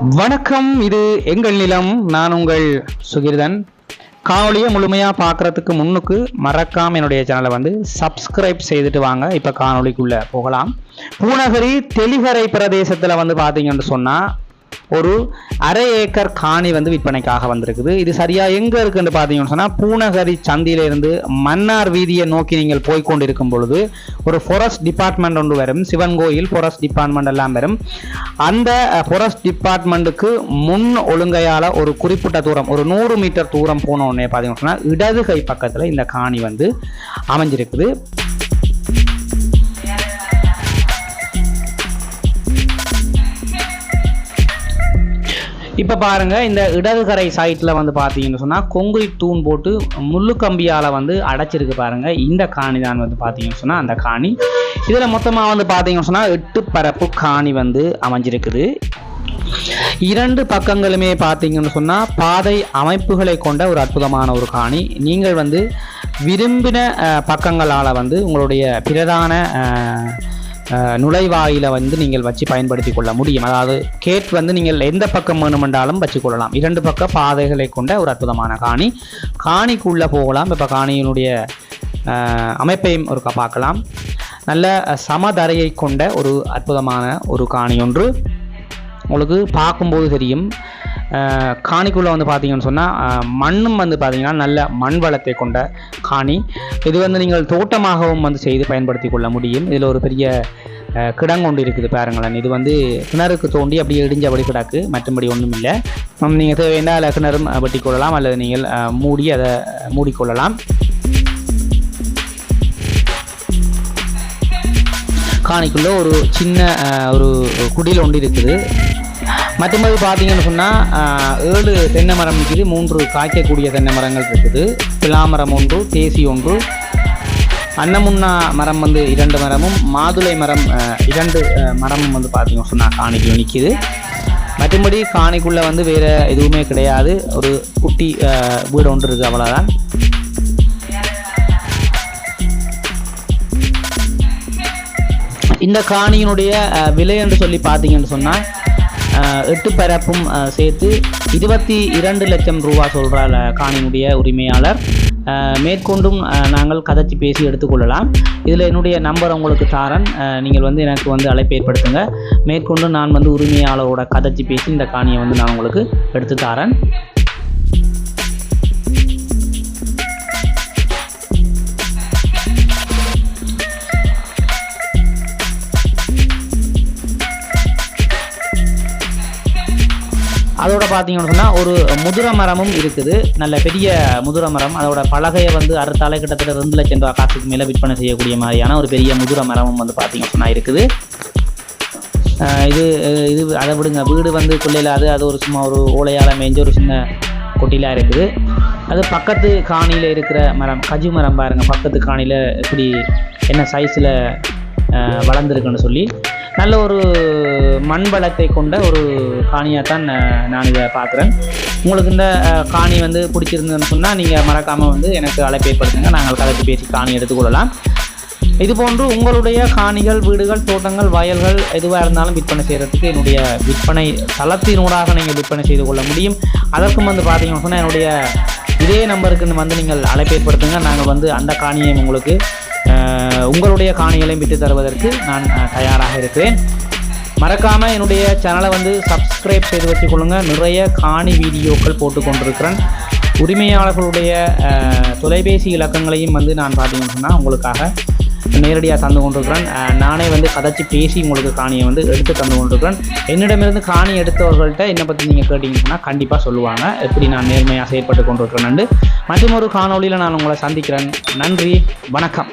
வணக்கம் இது எங்கள் நிலம். நான் உங்கள் சுகிர்தன். காணொலியை முழுமையாக பார்க்குறதுக்கு முன்னுக்கு மறக்காமல் என்னுடைய சேனலை வந்து சப்ஸ்கிரைப் செய்துட்டு வாங்க. இப்போ காணொளிக்குள்ளே போகலாம். பூநகரி தெளிகரை பிரதேசத்தில் வந்து பார்த்தீங்கன்னு சொன்னால் ஒரு அரை ஏக்கர் காணி வந்து விற்பனைக்காக வந்திருக்குது. இது சரியாக எங்கே இருக்குன்னு பார்த்தீங்கன்னு சொன்னால் பூநகரி சந்தியிலிருந்து மன்னார் வீதியை நோக்கி நீங்கள் போய் கொண்டிருக்கும் பொழுது ஒரு ஃபாரஸ்ட் டிபார்ட்மெண்ட் ஒன்று வரும். சிவன் கோயில் ஃபாரஸ்ட் டிபார்ட்மெண்ட் எல்லாம் வரும். அந்த ஃபாரஸ்ட் டிபார்ட்மெண்ட்டுக்கு முன் ஒழுங்கையால் ஒரு குறிப்பிட்ட தூரம் ஒரு நூறு மீட்டர் தூரம் போன உடனே பார்த்தீங்கன்னு சொன்னால் இடது கை பக்கத்தில் இந்த காணி வந்து அமைஞ்சிருக்குது. இப்போ பாருங்க இந்த இடதுகரை சைட்டில் வந்து பார்த்தீங்கன்னு சொன்னால் கொங்குரிட் தூண் போட்டு முள்ளு கம்பியால் வந்து அடைச்சிருக்கு பாருங்க. இந்த காணி தான் வந்து பார்த்தீங்கன்னு சொன்னால் அந்த காணி. இதில் மொத்தமாக வந்து பார்த்தீங்கன்னு சொன்னால் எட்டு பரப்பு காணி வந்து அமைஞ்சிருக்குது. இரண்டு பக்கங்களுமே பார்த்தீங்கன்னு சொன்னால் பாதை அமைப்புகளை கொண்ட ஒரு அற்புதமான ஒரு காணி. நீங்கள் வந்து விரும்பின பக்கங்களால் வந்து உங்களுடைய பிரதான நுழைவாயில வந்து நீங்கள் வச்சு பயன்படுத்தி கொள்ள முடியும். அதாவது கேட் வந்து நீங்கள் எந்த பக்கம் வேணுமென்றாலும் வச்சுக்கொள்ளலாம் இரண்டு பக்க பாதைகளை கொண்ட ஒரு அற்புதமான காணி. காணிக்குள்ளே போகலாம். இப்போ காணியினுடைய அமைப்பையும் ஒருக்கா பார்க்கலாம். நல்ல சமதரையை கொண்ட ஒரு அற்புதமான ஒரு காணி ஒன்று. உங்களுக்கு பார்க்கும்போது தெரியும். காணிக்குள்ளே வந்து பார்த்தீங்கன்னு சொன்னால் மண்ணும் வந்து பார்த்தீங்கன்னா நல்ல மண் வளத்தை கொண்ட காணி. இது வந்து நீங்கள் தோட்டமாகவும் வந்து செய்து பயன்படுத்தி கொள்ள முடியும். இதில் ஒரு பெரிய கிடங்கொண்டு இருக்குது பாருங்களேன். இது வந்து கிணறுக்கு தோண்டி அப்படியே இடிஞ்சபடி கிடக்கு. மற்றபடி ஒன்றும் இல்லை. நீங்கள் தேவையான கிணறும் வெட்டி கொள்ளலாம். அல்லது நீங்கள் மூடி அதை மூடிக்கொள்ளலாம் காணிக்குள்ளே ஒரு சின்ன ஒரு குடில் ஒன்று இருக்குது. மற்றபடி பார்த்தீங்கன்னு சொன்னால் ஏழு தென்னை மரம் இருக்குது மூன்று காய்க்கக்கூடிய தென்னை மரங்கள் இருக்குது. பிலாமரம் ஒன்று தேசி ஒன்று அன்னமுன்னா மரம் வந்து இரண்டு மரமும் மாதுளை மரம் இரண்டு மரமும் வந்து பார்த்தீங்கன்னு சொன்னால் காணிக்கு நிற்கிது மற்றபடி காணிக்குள்ளே வந்து வேறு எதுவுமே கிடையாது. ஒரு குட்டி வீடு ஒன்று இருக்குது அவ்வளோதான் இந்த காணியினுடைய விலை என்று சொல்லி பார்த்தீங்கன்னு சொன்னால் எட்டு பரப்பும் சேர்த்து இருபத்தி இரண்டு லட்சம் ரூபா சொல்கிறார் காணியினுடைய உரிமையாளர். மேற்கொண்டும் நாங்கள் கதைச்சி பேசி எடுத்துக்கொள்ளலாம். இதில் என்னுடைய நம்பர் உங்களுக்கு தாரன். நீங்கள் வந்து எனக்கு வந்து அழைப்பு ஏற்படுத்துங்க. மேற்கொண்டு நான் வந்து உரிமையாளரோட கதைச்சி பேசி இந்த காணியை வந்து நான் உங்களுக்கு எடுத்து தாரேன். அதோட பார்த்தீங்கன்னு சொன்னால் ஒரு முதுர மரமும் இருக்குது. நல்ல பெரிய முதுர மரம். அதோட பலகையை வந்து அறுத்தாலே கிட்டத்தட்ட ரெண்டு லட்சம் ரூபா காசுக்கு மேலே விற்பனை செய்யக்கூடிய மாதிரியான ஒரு பெரிய முதுர மரமும் வந்து பார்த்தீங்கன்னு சொன்னால் இருக்குது. இது இது அதை விடுங்க. வீடு வந்து கொள்ளையிலாது அது ஒரு சும்மா ஒரு ஓலையால் மேய்ஞ்ச ஒரு சின்ன கொட்டிலாக இருக்குது. அது பக்கத்து காணியில் இருக்கிற மரம் கஜு மரம் பாருங்கள் பக்கத்து காணியில் இப்படி என்ன சைஸில் வளர்ந்துருக்குன்னு சொல்லி. நல்ல ஒரு மண் வளத்தை கொண்ட ஒரு காணியாக தான் நான் இதை பார்க்குறேன். உங்களுக்கு இந்த காணி வந்து பிடிச்சிருந்ததுன்னு சொன்னால் நீங்கள் மறக்காமல் வந்து எனக்கு அழைப்பை படுத்துங்க நாங்கள் கலந்து பேசி காணி எடுத்துக்கொள்ளலாம் இது போன்று உங்களுடைய காணிகள் வீடுகள் தோட்டங்கள் வயல்கள் எதுவாக இருந்தாலும் விற்பனை செய்கிறதுக்கு என்னுடைய விற்பனை தளத்தினூடாக நீங்கள் விற்பனை செய்து கொள்ள முடியும். அதற்கும் வந்து பார்த்தீங்கன்னு சொன்னால் என்னுடைய இதே நம்பருக்கு வந்து நீங்கள் அழைப்பு ஏற்படுத்துங்க. நாங்கள் வந்து அந்த காணியை உங்களுக்கு உங்களுடைய காணிகளையும் விட்டு தருவதற்கு நான் தயாராக இருக்கிறேன். மறக்காமல் என்னுடைய சேனலை வந்து சப்ஸ்கிரைப் செய்து வச்சுக்கொள்ளுங்க நிறைய காணி வீடியோக்கள் போட்டு கொண்டிருக்கிறேன். உரிமையாளர்களுடைய தொலைபேசி இலக்கங்களையும் வந்து நான் பார்த்தீங்கன்னா உங்களுக்காக நேரடியாக தந்து கொண்டிருக்கிறேன். நானே வந்து கதைச்சி பேசி உங்களுக்கு காணியை வந்து எடுத்து தந்து கொண்டிருக்கிறேன். என்னிடமிருந்து காணி எடுத்தவர்கள்ட்ட என்னை பற்றி நீங்கள் கேட்டிங்கன்னா கண்டிப்பாக சொல்லுவாங்க. எப்படி நான் நேர்மையாக செயற்பட்டு கொண்டிருக்கிறேன் மற்றும் ஒரு காணொளியில் நான் உங்களை சந்திக்கிறேன். நன்றி. வணக்கம்.